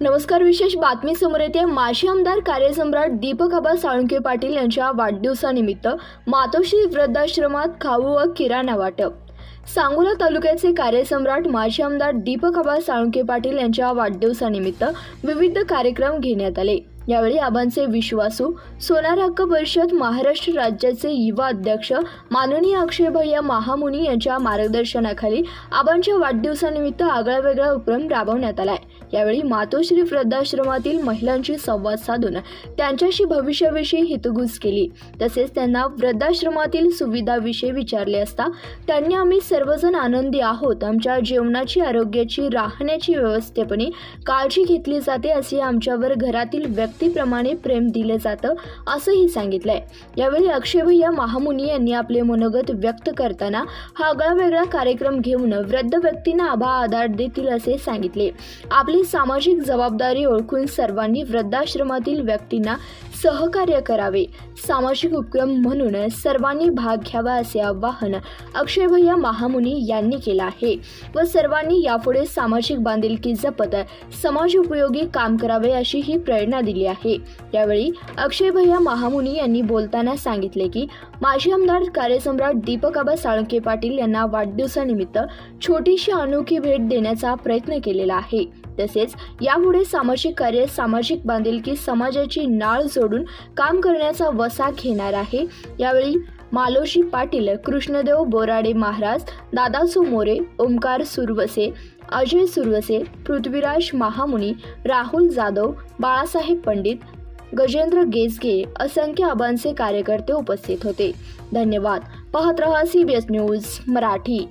नमस्कार विशेष बातमी समोर येते. माजी आमदार कार्यसम्राट दीपक आबा साळुंके पाटील यांच्या वाढदिवसानिमित्त मातोश्री वृद्धाश्रमात खाऊ व किराणा वाटप. सांगोला तालुक्याचे कार्यसम्राट माजी आमदार दीपक आबा साळुंके पाटील यांच्या वाढदिवसानिमित्त विविध कार्यक्रम घेण्यात आले. यावेळी आबांचे विश्वासू सोनार हक्क परिषद महाराष्ट्र राज्याचे युवा अध्यक्ष माननीय अक्षय महामुनी यांच्या मार्गदर्शनाखाली आबांच्या वाढदिवसानिमित्त आगळा वेगळा उपक्रम राबवण्यात आलाय. यावेळी मातोश्री वृद्धाश्रमातील महिलांशी संवाद साधून त्यांच्याशी भविष्याविषयी हितगुज केली. तसेच त्यांना वृद्धाश्रमातील सुविधाविषयी विचारले असता त्यांनी आम्ही सर्वजण आनंदी आहोत. आमच्या जेवणाची आरोग्याची राहण्याची व्यवस्थेपणे काळजी घेतली जाते असे आमच्यावर घरातील व्यक्तीप्रमाणे प्रेम दिलं जातं असंही सांगितलंय. यावेळी अक्षय भैया महामुनी यांनी आपले मनोगत व्यक्त करताना हा आगळा वेगळा कार्यक्रम घेऊन वृद्ध व्यक्तींना आभा आधार देतील असे सांगितले. आपली सामाजिक जबाबदारी ओळखून सर्वांनी वृद्धाश्रमातील व्यक्तींना सहकार्य करावे. सामाजिक उपक्रम म्हणून सर्वांनी भाग घ्यावा असे आवाहन अक्षय भैया महामुनी यांनी केलं आहे. व सर्वांनी यापुढे सामाजिक बांधिलकी जपत समाज उपयोगी काम करावे अशी ही प्रेरणा दिली आहे. यावेळी अक्षय भैया महामुनी यांनी बोलताना सांगितले की माजी आमदार कार्यसम्राट दीपक आबा साळुंके पाटील यांना वाढदिवसानिमित्त छोटीशी अनोखी भेट देण्याचा प्रयत्न केलेला आहे. तसेच यामुळे सामाजिक कार्य सामाजिक बांधिलकी समाजाची नाळ जोडून काम करण्याचा वसा घेणार आहे. यावेळी मालोशी पाटील कृष्णदेव बोराडे महाराज दादासू मोरे ओमकार सुरवसे अजय सुरवसे पृथ्वीराज महामुनी राहुल जाधव बाळासाहेब पंडित गजेंद्र गेजगे असंख्य आबांचे कार्यकर्ते उपस्थित होते. धन्यवाद. पाहत रहा C B S news Marathi.